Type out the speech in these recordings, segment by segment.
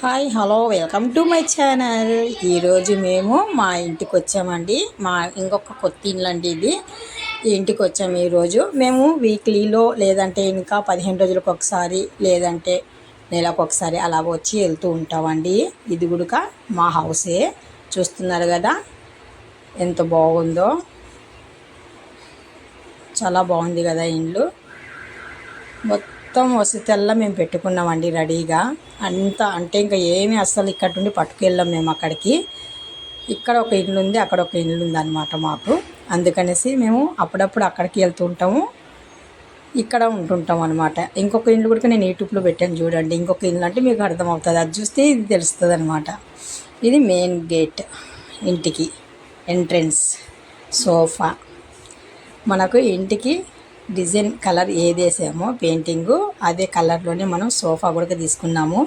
Hi hello welcome to my channel. ఈరోజు మేము మా ఇంటికి వచ్చామండి. మా ఇంకొక కొత్త ఇల్లు అండి ఇది ఇంటికి వచ్చాము ఈరోజు మేము వీక్లీలో లేదంటే ఇంకా పదిహేను రోజులకు ఒకసారి లేదంటే నెలకు ఒకసారి అలా వచ్చి వెళ్తూ ఉంటామండి. ఇది కూడా మా హౌసే చూస్తున్నారు కదా ఎంత బాగుందో. చాలా బాగుంది కదా ఇల్లు. మొత్తం మొత్తం వసి తెల్ల మేము పెట్టుకున్నామండి రెడీగా. అంత అంటే ఇంకా ఏమి అస్సలు ఇక్కడ నుండి పట్టుకెళ్ళాం మేము అక్కడికి. ఇక్కడ ఒక ఇల్లు ఉంది అక్కడ ఒక ఇల్లు ఉంది అనమాట మాకు. అందుకనేసి మేము అప్పుడప్పుడు అక్కడికి వెళ్తూ ఉంటాము ఇక్కడ ఉంటుంటాం అనమాట ఇంకొక ఇల్లు కూడా నేను యూట్యూబ్లో పెట్టాను చూడండి. ఇంకొక ఇల్లు అంటే మీకు అర్థమవుతుంది. అది చూస్తే ఇది తెలుస్తుంది అనమాట ఇది మెయిన్ గేట్ ఇంటికి. Entrance sofa. మనకు ఇంటికి డిజైన్ కలర్ ఏది పెయింటింగు అదే కలర్లోనే మనం సోఫా కూడా తీసుకున్నాము.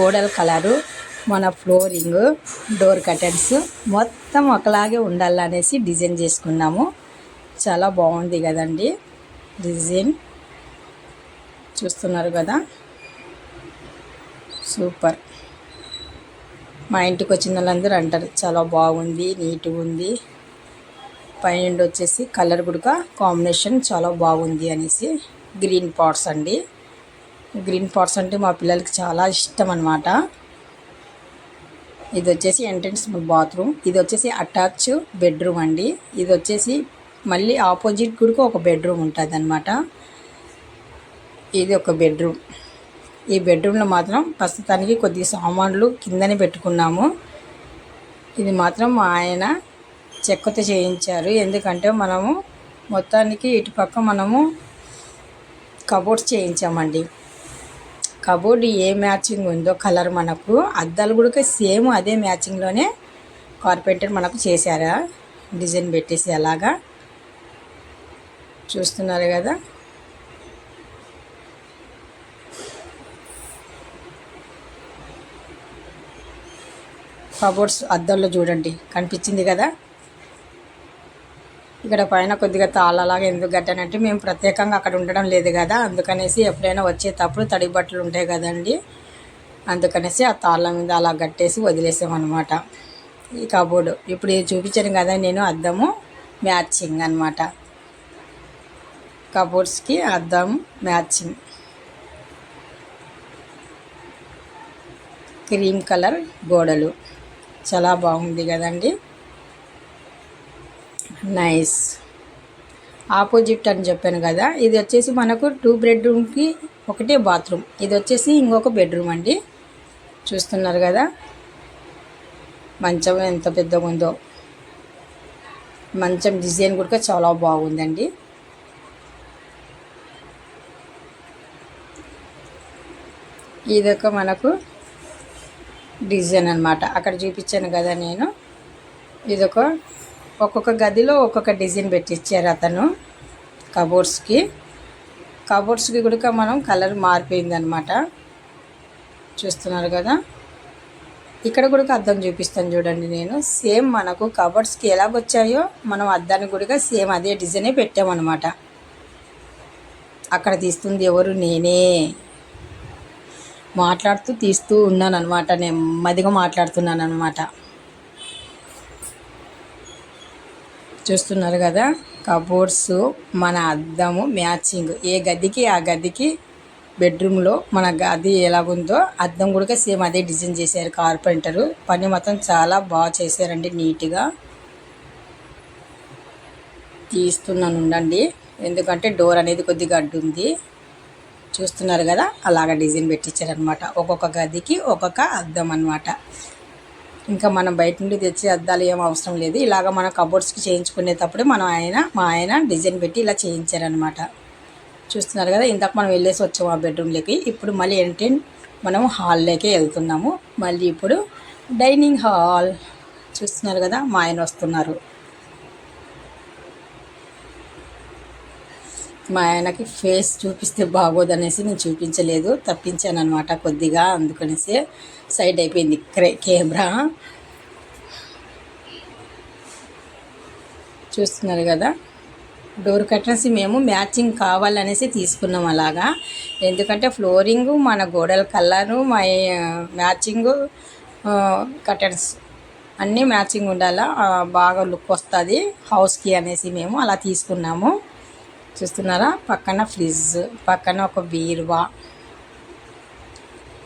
గోడల కలరు మన ఫ్లోరింగ్ డోర్ కర్టన్స్ మొత్తం ఒకలాగే ఉండాలనేసి డిజైన్ చేసుకున్నాము. చాలా బాగుంది కదండి డిజైన్. చూస్తున్నారు కదా? సూపర్. మా ఇంటికి వచ్చిన వాళ్ళందరూ అంటారు చాలా బాగుంది నీట్గా ఉంది. పైన వచ్చేసి కలర్ కూడా కాంబినేషన్ చాలా బాగుంది అనేసి గ్రీన్ పాట్స్ అండి. గ్రీన్ పాట్స్ అంటే మా పిల్లలకి చాలా ఇష్టం అనమాట ఇది వచ్చేసి ఎంట్రన్స్ బాత్రూమ్. ఇది వచ్చేసి అటాచ్ బెడ్రూమ్ అండి. ఇది వచ్చేసి మళ్ళీ ఆపోజిట్ కూడా ఒక బెడ్రూమ్ ఉంటుంది అనమాట ఇది ఒక బెడ్రూమ్. ఈ బెడ్రూమ్లో మాత్రం ప్రస్తుతానికి కొద్ది సామాన్లు కిందనే పెట్టుకున్నాము. ఇది మాత్రం మా ఆయన చెక్కతో చేయించారు. ఎందుకంటే మనము మొత్తానికి ఇటుపక్క మనము కబోర్డ్స్ చేయించామండి. కబోర్డ్ ఏ మ్యాచింగ్ ఉందో కలర్ మనకు అద్దాలు కూడా సేమ్ అదే మ్యాచింగ్లోనే కార్పెంటర్ మనకు చేశారా? డిజైన్ పెట్టేసి అలాగా చూస్తున్నారు కదా. కబోర్డ్స్ అద్దంలో చూడండి కనిపించింది కదా. ఇక్కడ పైన కొద్దిగా తాళ్ళలాగా ఎందుకు కట్టానంటే మేము ప్రత్యేకంగా అక్కడ ఉండడం లేదు కదా. అందుకనేసి ఎప్పుడైనా వచ్చేటప్పుడు తడి బట్టలు ఉంటాయి కదండి. అందుకనేసి ఆ తాళ్ళ మీద అలా కట్టేసి వదిలేసామన్నమాట. ఈ కబోర్డు ఇప్పుడు చూపించాను కదా నేను అద్దము మ్యాచింగ్ అనమాట కబోర్డ్స్కి అద్దం మ్యాచింగ్. క్రీమ్ కలర్ గోడలు. చాలా బాగుంది కదండి. నైస్ ఆపోజిట్ అని చెప్పాను కదా ఇది వచ్చేసి మనకు టూ బెడ్రూమ్కి ఒకటే బాత్రూమ్ ఇది వచ్చేసి ఇంకొక బెడ్రూమ్ అండి. చూస్తున్నారు కదా మంచం ఎంత పెద్దగా ఉందో. మంచం డిజైన్ కూడా చాలా బాగుందండి. ఇదొక మనకు డిజైన్ అనమాట అక్కడ చూపించాను కదా నేను. ఇదొక ఒక్కొక్క గదిలో ఒక్కొక్క డిజైన్ పెట్టించారు అతను కబోర్డ్స్కి. కబోర్డ్స్కి కూడా మనం కలర్ మారిపోయింది అనమాట చూస్తున్నారు కదా? ఇక్కడ కూడా అద్దం చూపిస్తాను చూడండి నేను. సేమ్ మనకు కబోర్డ్స్కి ఎలాగొచ్చాయో మనం అద్దానికి కూడా సేమ్ అదే డిజైనే పెట్టామన్నమాట. అక్కడ తీస్తుంది ఎవరు? నేనే. మాట్లాడుతూ తీస్తూ ఉన్నాను అనమాట నెమ్మదిగా మాట్లాడుతున్నాను అనమాట చూస్తున్నారు కదా? కబోర్డ్స్ మన అద్దము మ్యాచింగ్. ఏ గదికి ఆ గదికి బెడ్రూమ్లో మన గది ఎలాగుందో అద్దం కూడా సేమ్ అదే డిజైన్ చేశారు కార్పెంటరు. పని మొత్తం చాలా బాగా చేశారండి నీట్గా. తీస్తున్నాను ఉండండి. ఎందుకంటే డోర్ అనేది కొద్దిగా అడ్డుంది. చూస్తున్నారు కదా? అలాగ డిజైన్ పెట్టించారనమాట ఒక్కొక్క గదికి ఒక్కొక్క అద్దం అనమాట ఇంకా మనం బయట నుండి తెచ్చే అద్దాలు ఏం అవసరం లేదు. ఇలాగ మనం కబోర్డ్స్కి చేయించుకునేటప్పుడు మనం ఆయన మా ఆయన డిజైన్ పెట్టి ఇలా చేయించారనమాట చూస్తున్నారు కదా ఇంతకు మనం వెళ్ళేసి వచ్చాము ఆ బెడ్రూమ్లోకి ఇప్పుడు మళ్ళీ ఏంటంటే మనం హాల్లోకి వెళ్తున్నాము. మళ్ళీ ఇప్పుడు డైనింగ్ హాల్ చూస్తున్నారు కదా మా ఆయన వస్తున్నారు. మా ఆయనకి ఫేస్ చూపిస్తే బాగోదనేసి నేను చూపించలేదు. తప్పించాను అనమాట కొద్దిగా అందుకనేసి సైడ్ అయిపోయింది కెమెరా. చూస్తున్నారు కదా? డోర్ కర్టన్స్ మేము మ్యాచింగ్ కావాలనేసి తీసుకున్నాం అలాగా. ఎందుకంటే ఫ్లోరింగ్ మన గోడల కలరు మా మ్యాచింగ్ కర్టన్స్ అన్నీ మ్యాచింగ్ ఉండాలా బాగా లుక్ వస్తుంది హౌస్కి అనేసి మేము అలా తీసుకున్నాము. చూస్తున్నారా? పక్కన ఫ్రిడ్జ్ పక్కన ఒక బీరువా.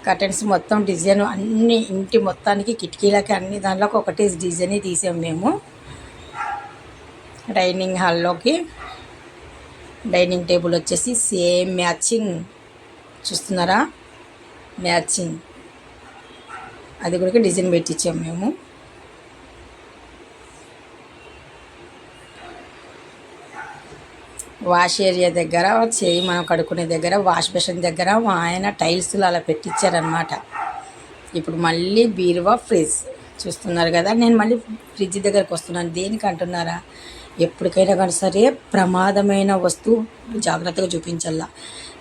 కర్టన్స్ మొత్తం డిజైన్ అన్ని ఇంటి మొత్తానికి కిటికీలకి అన్ని దాంట్లోకి ఒకటే డిజైన్ తీసాం మేము. డైనింగ్ హాల్లోకి డైనింగ్ టేబుల్ వచ్చేసి సేమ్ మ్యాచింగ్. చూస్తున్నారా? మ్యాచింగ్. అది కూడా డిజైన్ పెట్టించాము మేము. వాష్ ఏరియా దగ్గర చేయి మనం కడుక్కునే దగ్గర వాష్ బేషన్ దగ్గర మా ఆయన టైల్స్లు అలా పెట్టించారనమాట ఇప్పుడు మళ్ళీ బీరువా ఫ్రిడ్జ్. చూస్తున్నారు కదా నేను మళ్ళీ ఫ్రిడ్జ్ దగ్గరకు వస్తున్నాను. దేనికి అంటున్నారా? ఎప్పటికైనా కానీ సరే ప్రమాదమైన వస్తువు జాగ్రత్తగా చూపించాల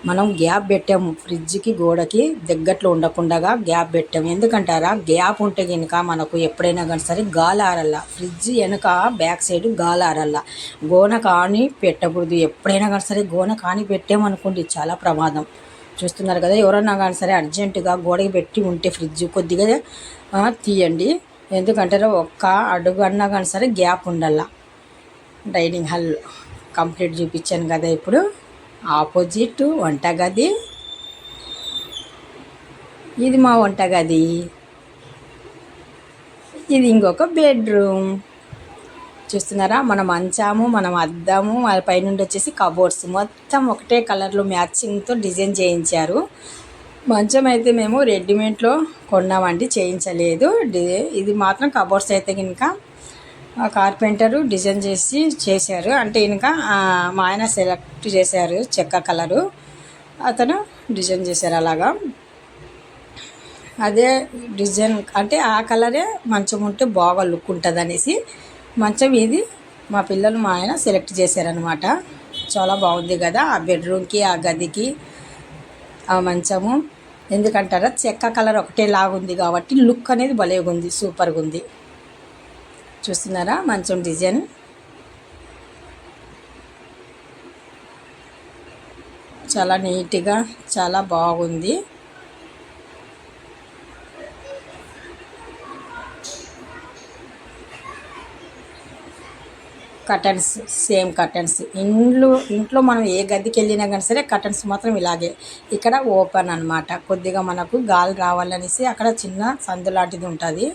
మనం గ్యాప్ పెట్టాము. ఫ్రిడ్జ్కి గోడకి దగ్గట్లో ఉండకుండా గ్యాప్ పెట్టాము. ఎందుకంటారా? గ్యాప్ ఉంటే కనుక మనకు ఎప్పుడైనా కానీ సరే గాలి ఆరల్లా ఫ్రిడ్జ్ వెనక బ్యాక్ సైడ్ గాలి ఆరల్లా గోన కాని పెట్టకూడదు. ఎప్పుడైనా కానీ సరే గోన కాని పెట్టామనుకోండి చాలా ప్రమాదం. చూస్తున్నారు కదా ఎవరన్నా కానీ సరే అర్జెంటుగా గోడకి పెట్టి ఉంటే ఫ్రిడ్జ్ కొద్దిగా తీయండి. ఎందుకంటే ఒక్క అడుగు అన్నా కానీ సరే గ్యాప్ ఉండాల డైనింగ్ హాల్ కంప్లీట్ చూపించాను కదా ఇప్పుడు. ఆపోజిట్ వంటగది. ఇది మా వంటగది. ఇది ఇంకొక బెడ్రూమ్. చూస్తున్నారా? మన మంచాము మనం అద్దాము వాళ్ళ పైనుండి వచ్చేసి కబోర్డ్స్. మొత్తం ఒకటే కలర్లో మ్యాచింగ్తో డిజైన్ చేయించారు. మంచం అయితే మేము రెడీమేడ్లో కొన్నామండి చేయించలేదు. ఇది మాత్రం కబోర్డ్స్ అయితే కనుక కార్పెంటరు డిజైన్ చేసి చేశారు. అంటే ఇంకా మా ఆయన సెలెక్ట్ చేశారు చెక్క కలరు. అతను డిజైన్ చేశారు అలాగా. అదే డిజైన్ అంటే ఆ కలరే మంచం ఉంటే బాగా లుక్ ఉంటుంది అనేసి మంచం ఇది మా పిల్లలు మా ఆయన సెలెక్ట్ చేశారనమాట చాలా బాగుంది కదా ఆ బెడ్రూమ్కి ఆ గదికి ఆ మంచము. ఎందుకంటారా? చెక్క కలర్ ఒకటే లాగుంది కాబట్టి లుక్ అనేది భలేగా ఉంది సూపర్గా ఉంది చూస్తున్నారా? మంచం డిజైన్. చాలా నీట్గా చాలా బాగుంది. కటన్స్ సేమ్ కటన్స్ ఇంట్లో ఇంట్లో మనం ఏ గదికి వెళ్ళినా కానీ సరే కటన్స్ మాత్రం ఇలాగే. ఇక్కడ ఓపెన్ అన్నమాట. కొద్దిగా మనకు గాలి రావాలనేసి అక్కడ చిన్న సందు లాంటిది ఉంటుంది.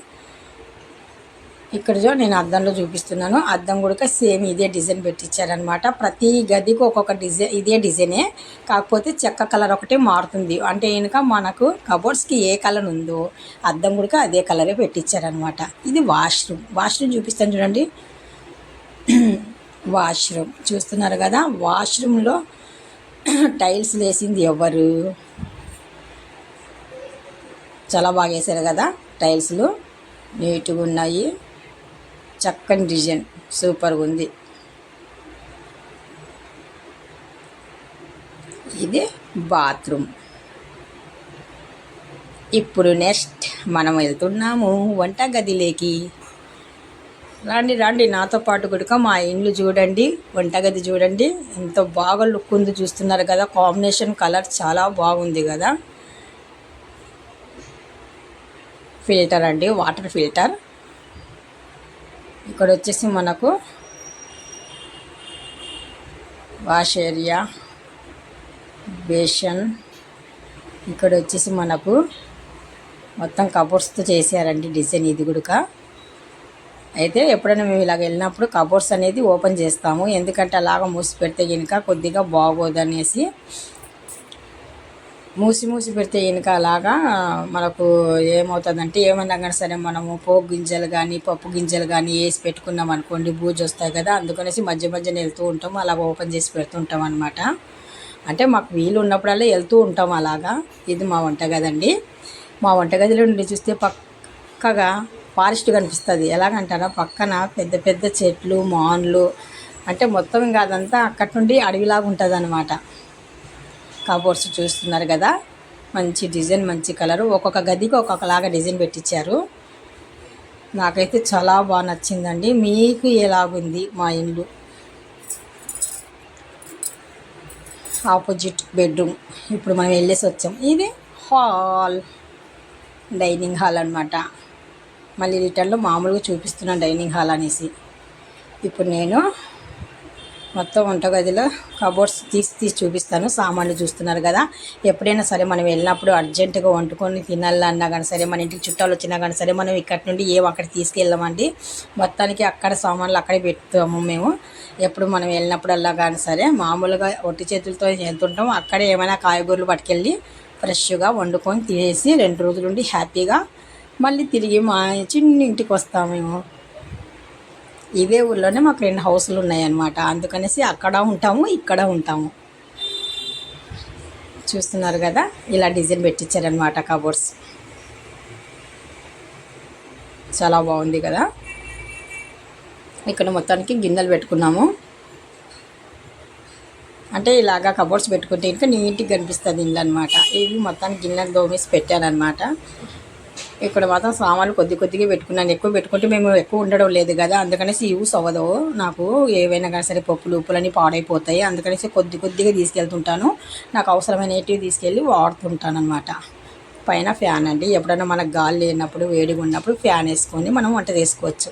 ఇక్కడ చూ నేను అద్దంలో చూపిస్తున్నాను. అద్దం కూడా సేమ్ ఇదే డిజైన్ పెట్టించారనమాట. ప్రతి గదికి ఒక్కొక్క డిజైన్ ఇదే డిజైనే. కాకపోతే చెక్క కలర్ ఒకటే మారుతుంది. అంటే కనుక మనకు కబోర్డ్స్కి ఏ కలర్ ఉందో అద్దం కూడా అదే కలరే పెట్టించారనమాట. ఇది వాష్రూమ్. వాష్రూమ్ చూపిస్తాను చూడండి. వాష్రూమ్. చూస్తున్నారు కదా వాష్రూమ్లో టైల్స్ వేసింది ఎవరు? చాలా బాగా వేశారు కదా టైల్స్లు. నీట్గా ఉన్నాయి. చక్కని డిజైన్. సూపర్గా ఉంది. ఇది బాత్రూమ్. ఇప్పుడు నెక్స్ట్ మనం వెళ్తున్నాము వంటగదిలోకి. రండి రండి నాతో పాటు కూడా మా ఇండ్లు చూడండి వంటగది చూడండి. ఎంత బాగా లుక్ ఉంది చూస్తున్నారు కదా కాంబినేషన్ కలర్ చాలా బాగుంది కదా. ఫిల్టర్ అండి వాటర్ ఫిల్టర్. ఇక్కడ వచ్చేసి మనకు వాష్ ఏరియా బేషన్ ఇక్కడ వచ్చేసి మనకు మొత్తం కబోర్డ్స్తో చేశారండి డిజైన్ ఇది కూడా అయితే ఎప్పుడైనా మేము ఇలాగ వెళ్ళినప్పుడు కబోర్డ్స్ అనేది ఓపెన్ చేస్తాము. ఎందుకంటే అలాగ మూసి పెడితే కనుక కొద్దిగా బాగోదు అనేసి మూసి మూసి పెడితే వెనకలాగా అలాగా మనకు ఏమవుతుందంటే ఏమన్నా కానీ సరే మనము పోపు గింజలు కానీ పప్పు గింజలు కానీ వేసి పెట్టుకున్నాం అనుకోండి బూజు వస్తాయి కదా అందుకనేసి మధ్య మధ్యన వెళ్తూ ఉంటాము అలా ఓపెన్ చేసి పెడుతుంటాం అనమాట అంటే మాకు వీలు ఉన్నప్పుడల్లా వెళ్తూ ఉంటాం అలాగా. ఇది మా వంటగదండి మా వంటగదిలో నుండి చూస్తే పక్కగా ఫారెస్ట్ కనిపిస్తుంది. ఎలాగంటారా? పక్కన పెద్ద పెద్ద చెట్లు మాన్లు అంటే మొత్తం ఇంకా అదంతా అక్కడి నుండి అడవిలాగా ఉంటుంది అనమాట కబోర్డ్స్ చూస్తున్నారు కదా. మంచి డిజైన్ మంచి కలరు. ఒక్కొక్క గదికి ఒక్కొక్కలాగా డిజైన్ పెట్టించారు నాకైతే చాలా బాగా నచ్చిందండి. మీకు ఎలాగుంది మా ఇల్లు? ఆపోజిట్ బెడ్రూమ్ ఇప్పుడు మనం వెళ్ళేసి వచ్చాం. ఇది హాల్. డైనింగ్ హాల్ అనమాట మళ్ళీ రిటర్న్లో మామూలుగా చూపిస్తున్నాను డైనింగ్ హాల్ అనేసి. ఇప్పుడు నేను మొత్తం వంటగదిలో కబోర్డ్స్ తీసి తీసి చూపిస్తాను. సామాన్లు చూస్తున్నారు కదా. ఎప్పుడైనా సరే మనం వెళ్ళినప్పుడు అర్జెంటుగా వండుకొని తినాలన్నా కానీ సరే మన ఇంటికి చుట్టాలు వచ్చినా కానీ సరే మనం ఇక్కడి నుండి ఏం అక్కడ తీసుకెళ్ళామండి. మొత్తానికి అక్కడ సామాన్లు అక్కడే పెడతాము మేము. ఎప్పుడు మనం వెళ్ళినప్పుడల్లా కానీ సరే మామూలుగా ఒట్టి చేతులతో వెళ్తుంటాం అక్కడే ఏమైనా కాయగూరలు పట్టుకెళ్ళి ఫ్రెష్గా వండుకొని తినేసి రెండు రోజులుండి హ్యాపీగా మళ్ళీ తిరిగి మా చిన్న ఇంటికి వస్తాము మేము. ఇదే ఊర్లోనే మాకు రెండు హౌస్లు ఉన్నాయన్నమాట. అందుకనేసి అక్కడ ఉంటాము ఇక్కడ ఉంటాము. చూస్తున్నారు కదా? ఇలా డిజైన్ పెట్టించారనమాట కబోర్డ్స్. చాలా బాగుంది కదా? ఇక్కడ మొత్తానికి గిన్నెలు పెట్టుకున్నాము. అంటే ఇలాగా కబోర్డ్స్ పెట్టుకుంటే ఇంకా నీట్గా కనిపిస్తుంది ఇల్లు అనమాట ఇవి మొత్తానికి గిన్నెలు దోమేసి పెట్టానమాట ఇక్కడ మాత్రం సామాన్లు కొద్ది కొద్దిగా పెట్టుకున్నాను ఎక్కువ పెట్టుకుంటే మేము ఎక్కువ ఉండడం లేదు కదా. అందుకనేసి యూస్ అవ్వదు నాకు ఏవైనా కానీ సరే పప్పులు ఉప్పులన్నీ పాడైపోతాయి. అందుకనేసి కొద్ది కొద్దిగా తీసుకెళ్తుంటాను. నాకు అవసరమైనవి తీసుకెళ్ళి వాడుతుంటాను అనమాట పైన ఫ్యాన్ అండి. ఎప్పుడైనా మనకు గాలి లేనప్పుడు వేడిగా ఉన్నప్పుడు ఫ్యాన్ వేసుకొని మనం వంట చేసుకోవచ్చు.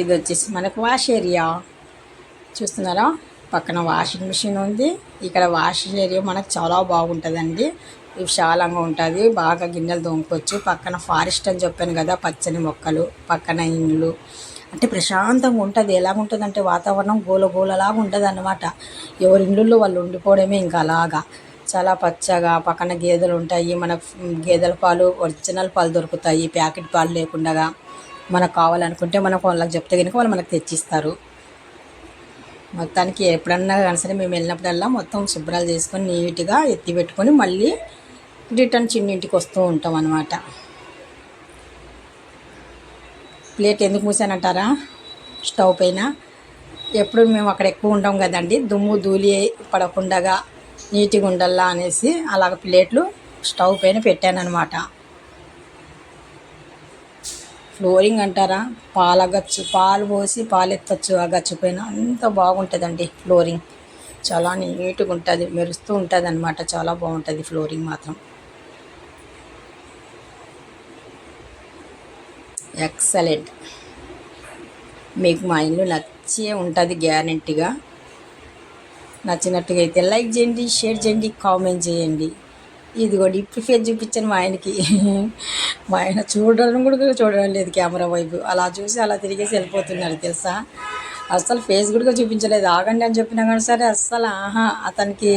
ఇది వచ్చేసి మనకు వాష్ ఏరియా. చూస్తున్నారా? పక్కన వాషింగ్ మిషన్ ఉంది. ఇక్కడ వాషింగ్ ఏరియా మనకు చాలా బాగుంటుందండి. విశాలంగా ఉంటుంది. బాగా గిన్నెలు తోముకోవచ్చు. పక్కన ఫారెస్ట్ అని చెప్పాను కదా పచ్చని మొక్కలు పక్కన ఇండ్లు. అంటే ప్రశాంతంగా ఉంటుంది. ఎలాగుంటుందంటే వాతావరణం గోలగోలలాగా ఉంటుంది అన్నమాట ఎవరి ఇండ్లలో వాళ్ళు ఉండిపోవడమే ఇంకా అలాగా. చాలా పచ్చగా పక్కన గేదెలు ఉంటాయి. మనకు గేదెల పాలు ఒరిజినల్ పాలు దొరుకుతాయి. ప్యాకెట్ పాలు లేకుండా మనకు కావాలనుకుంటే మనకు వాళ్ళకి చెప్తే కనుక వాళ్ళు మనకు తెచ్చిస్తారు. మొత్తానికి ఎప్పుడన్నా కానీ సరే మేము వెళ్ళినప్పుడల్లా మొత్తం శుభ్రాలు చేసుకొని నీట్గా ఎత్తి పెట్టుకొని మళ్ళీ రిటర్న్ చిన్నింటికి వస్తూ ఉంటాం అనమాట ప్లేట్ ఎందుకు మూసానంటారా? స్టవ్ పైన. ఎప్పుడు మేము అక్కడ ఎక్కువ ఉంటాం కదండి దుమ్ము ధూళి పడకుండా నీట్గా ఉండాలా అనేసి అలాగ ప్లేట్లు స్టవ్ పైన పెట్టానమాట ఫ్లోరింగ్ అంటారా? పాల గచ్చు పాలు పోసి పాలు ఎత్తచ్చు ఆ గచ్చు పైన. అంత బాగుంటుందండి ఫ్లోరింగ్. చాలా నీట్గా ఉంటుంది మెరుస్తూ ఉంటుంది అనమాట చాలా బాగుంటుంది ఫ్లోరింగ్ మాత్రం. ఎక్సలెంట్. మీకు మా ఇల్లు నచ్చే ఉంటుంది గ్యారంటీగా. నచ్చినట్టుగా అయితే లైక్ చేయండి షేర్ చేయండి కామెంట్ చేయండి. ఇదిగోండి ఇప్పుడు ఫేస్ చూపించాను మా ఆయనకి. మా ఆయన చూడడం కూడా చూడడం లేదు కెమెరా వైపు. అలా చూసి అలా తిరిగేసి వెళ్ళిపోతున్నారు తెలుసా? అస్సలు ఫేస్ కూడా చూపించలేదు. ఆగండి అని చెప్పినా కానీ సరే అస్సలు ఆహా అతనికి